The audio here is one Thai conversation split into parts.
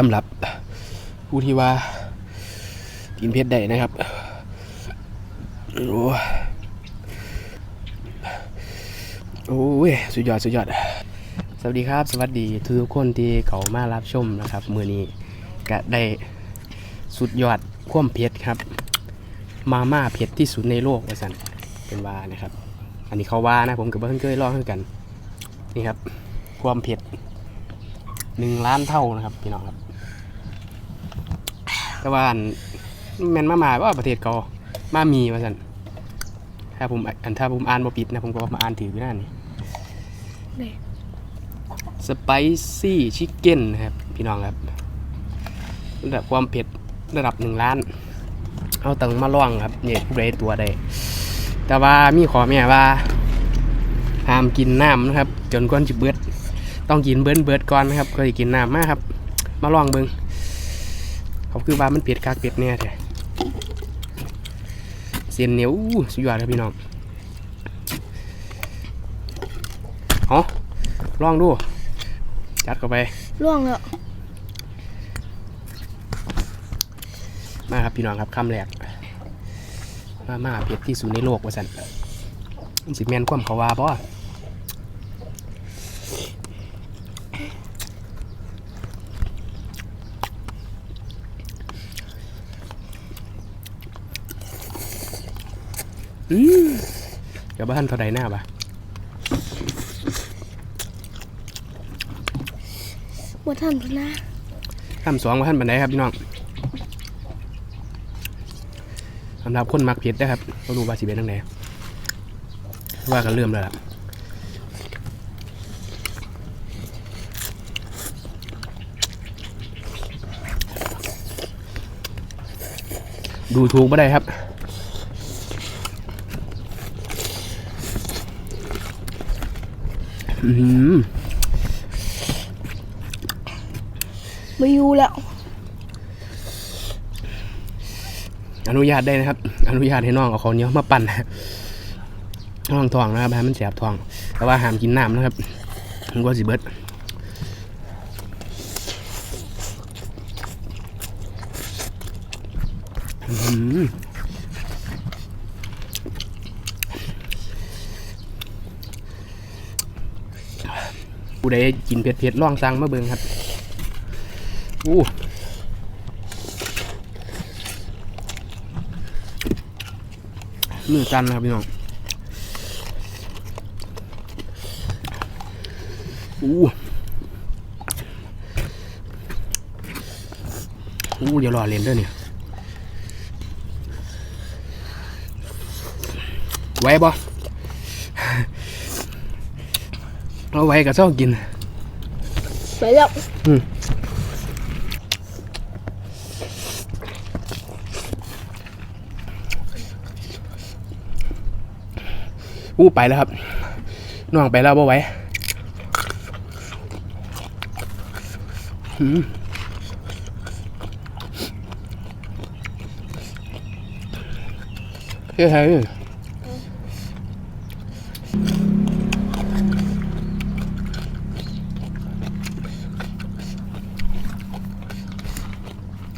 สำหรับผู้ที่ว่ากินเผ็ดได้นะครับโอ้ยโอ้ยสุดยอดสุดยอด สวัสดีครับ สวัสดีทุกคนที่เขามารับชมนะครับ มือนี้ก็ได้สุดยอดความเผ็ดครับ มาม่าเผ็ดที่สุดในโลกว่าสันเป็นว่านะครับ อันนี้เขาว่านะผมกับเพื่อนเคยลองให้กัน นี่ครับ ความเผ็ดหนึ่งล้านเท่านะครับ พี่น้องครับ แต่ว่าอันแมนมามาว่าประเทศเขามามีว่าสันถ้าผมอันถ้าผมอ่านบ่ผิดนะผมก็มาอ่านถืออยู่นั่นนี่นี่สไปซี่ชิคเก้นนะครับ พี่น้องครับ ระดับความเผ็ดระดับหนึ่งล้าน เอาตังมาล่องครับเนี่ยผู้ใดตัวใดแต่ว่ามีขอแม่ว่าห้ามกินน้ำนะครับ จนก้อนจิเบิด ต้องกินเบิร์นเบิดก่อนนะครับก็จะกินน้ำมาครับ มาลองเบิง เขาคือว่ามันเผ็ดกากเผ็ดแน่แท้เสียนเหนียวอู้สุดยอดครับพี่น้องเอาลองดู จัดเข้าไปล่วงแล้วมาครับพี่น้องครับคำแรกมาม่าเผ็ดที่สุดในโลกว่าสันมันสิแมนความเขาว่าบ่ อืมเดี๋ยวบ้านเท่าใดหน้าปะว่าท่านพนะคำสองว่าท่านบันไดครับพี่น้องสำหรับคนมักเผ็ดนะครับก็รู้ว่าสิเป็นตั้งไหนว่ากันเริ่มแล้วล่ะดูถูกไม่ได้ครับ อือหือ ไม่อยู่แล้ว อนุญาตได้นะครับ อนุญาตให้น้องเอาของเหนี้ยวมาปั่นน้องทองนะครับให้มันแสบทอง แต่ว่าห้ามกินน้ำนะครับมันก็สิเบิดอื้อหือ ผู้ใดกินเผ็ดๆล่องสั่งมาเบิ่งครับอู้มือกันนะครับพี่น้องอู้อู้เดี๋ยวรอเล่นด้วยเนี่ยไว้บ่ เราไหว้กับเจ้ากิน ไปแล้วอืมอู้ไปแล้วครับน้องไปแล้วบ่ไหวหืมเฮ้ย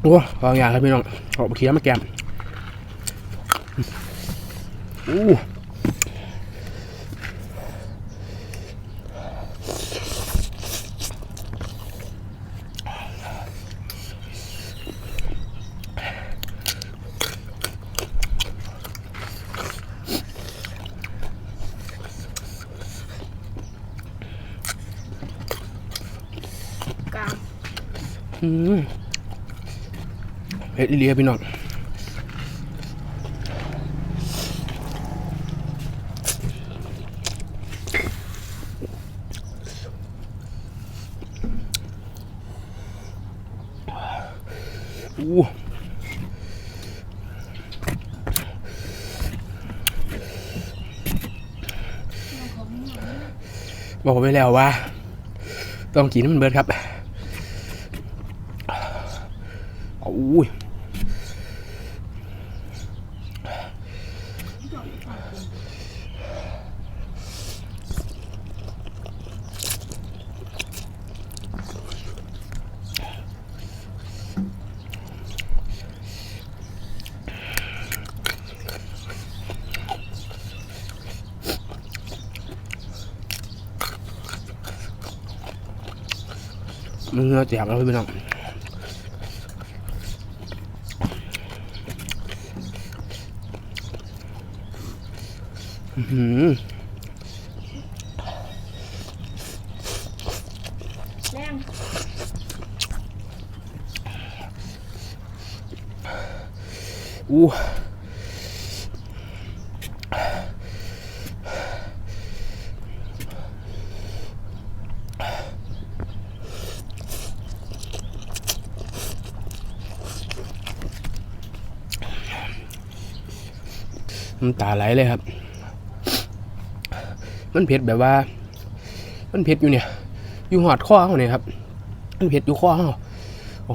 โอ้บางอย่างครับพี่น้องเอาไปเคี้ยวมาแกมอู้กล เฮ็ดอีเลียพี่น้องอู้บอกไปแล้วว่า ต้องกินมันเบิดครับโอ้ย มันเหงาแตกแล้วพี่น้องอื้อหือแรงอู้ น้ำตาไหลเลยครับ มันเผ็ดแบบว่า มันเผ็ดอยู่เนี่ย อยู่หอดข้อเขาเนี่ยครับ มันเผ็ดอยู่ข้อเขา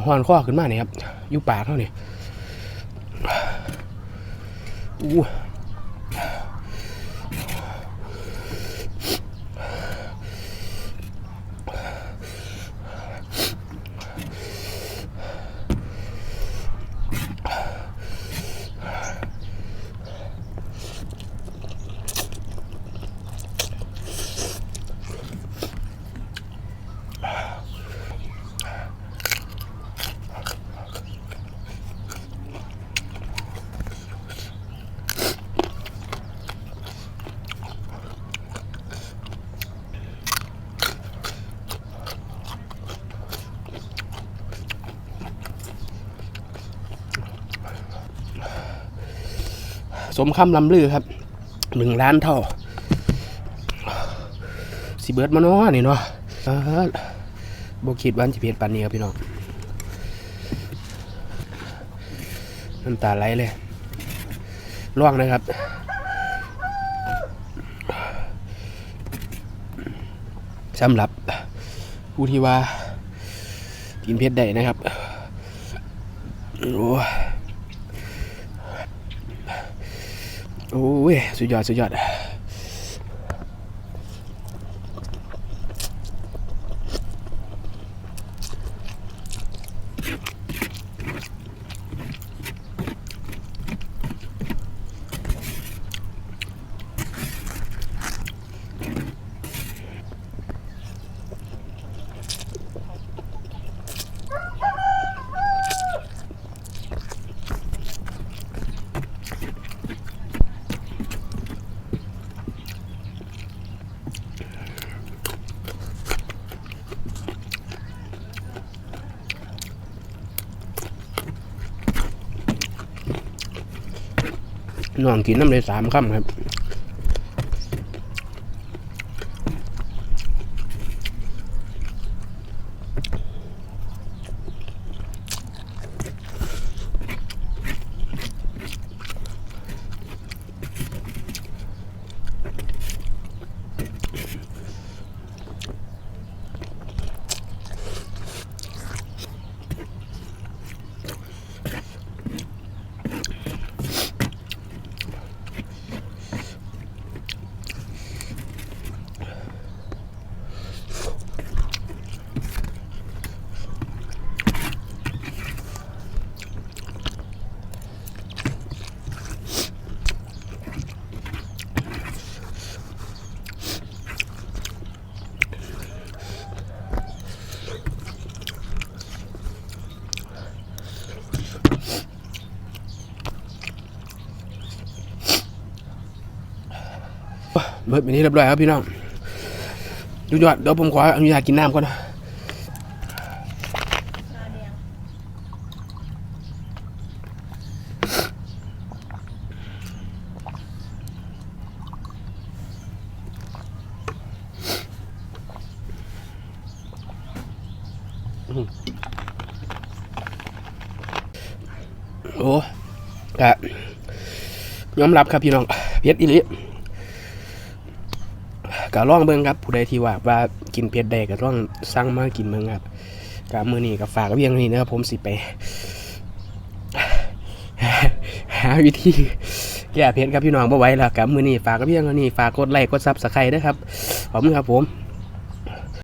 หอนข้อขึ้นมาเนี่ยครับ อยู่ปากเขาเนี่ยอู้ สมคำลำลือครับหนึ่งล้านเท่าสิเบิร์ดมาเนาะนี่เนาะอ่าบคิดวันจะเพียนปานนี้ครับพี่น้องน้ำตาไหลเลยล่วงนะครับสำหรับผู้ที่ว่ากินเพชรได้นะครับโอ้ โอ้ยสุดยอดสุดยอด น้องกินน้ำเลยสามคำครับ เบิดไปนี้เรียบร้อยครับพี่น้องยุยอดเดี๋ยวผมขออนุญาตกินน้ำก่อนนะโอ้กะยอมรับครับพี่น้องเพชรอิลิ ก็ลองเบิ่งครับผู้ใดที่ว่าว่ากินเผ็ดได้ก็ต้องสั่งมากินเบิ่งครับกับมื้อนี้ก็ฝากเพียงเท่านี้นะครับผมสิไปหาวิธีแก้เผ็ดครับพี่น้องบ่ไหวแล้วกับมื้อนี้ฝากเพียงเท่านี้ฝากกดไลค์กด Subscribe นะครับขอบคุณครับผม